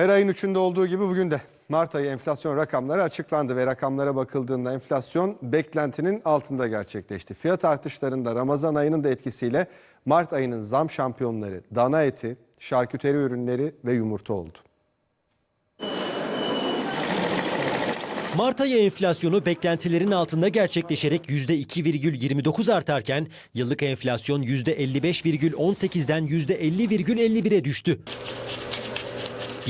Her ayın üçünde olduğu gibi bugün de Mart ayı enflasyon rakamları açıklandı ve rakamlara bakıldığında enflasyon beklentinin altında gerçekleşti. Fiyat artışlarında Ramazan ayının da etkisiyle Mart ayının zam şampiyonları dana eti, şarküteri ürünleri ve yumurta oldu. Mart ayı enflasyonu beklentilerin altında gerçekleşerek %2,29 artarken yıllık enflasyon %55,18'den %50,51'e düştü.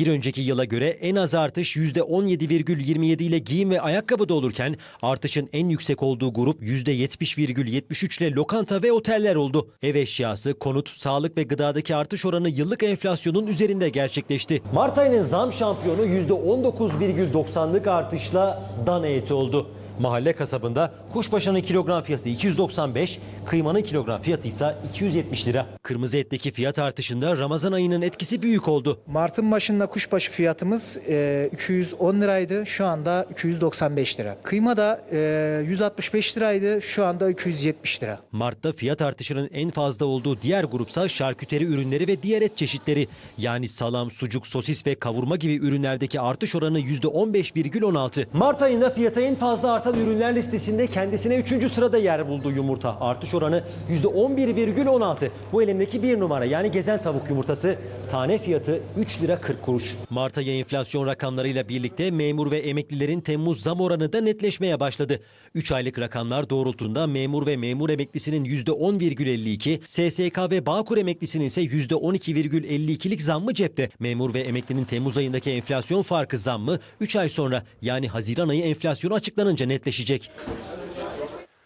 Bir önceki yıla göre en az artış %17,27 ile giyim ve ayakkabıda olurken artışın en yüksek olduğu grup %70,73 ile lokanta ve oteller oldu. Ev eşyası, konut, sağlık ve gıdadaki artış oranı yıllık enflasyonun üzerinde gerçekleşti. Mart ayının zam şampiyonu %19,90'lık artışla dana eti oldu. Mahalle kasabında kuşbaşının kilogram fiyatı 295, kıymanın kilogram fiyatı ise 270 lira. Kırmızı etteki fiyat artışında Ramazan ayının etkisi büyük oldu. Mart'ın başında kuşbaşı fiyatımız e, 210 liraydı. Şu anda 295 lira. Kıyma da e, 165 liraydı. Şu anda 270 lira. Mart'ta fiyat artışının en fazla olduğu diğer grupsa şarküteri ürünleri ve diğer et çeşitleri. Yani salam, sucuk, sosis ve kavurma gibi ürünlerdeki artış oranı %15,16. Mart ayında fiyata en fazla artan ürünler listesinde kendisine 3. sırada yer buldu yumurta. Artış oranı %11,16. Bu elimdeki bir numara yani gezen tavuk yumurtası tane fiyatı 3 lira 40 kuruş. Mart ayı enflasyon rakamlarıyla birlikte memur ve emeklilerin Temmuz zam oranı da netleşmeye başladı. 3 aylık rakamlar doğrultusunda memur ve memur emeklisinin %10,52, SSK ve Bağkur emeklisinin ise %12,52'lik zammı cepte. Memur ve emeklinin Temmuz ayındaki enflasyon farkı zammı 3 ay sonra yani Haziran ayı enflasyonu açıklanınca netleşecek.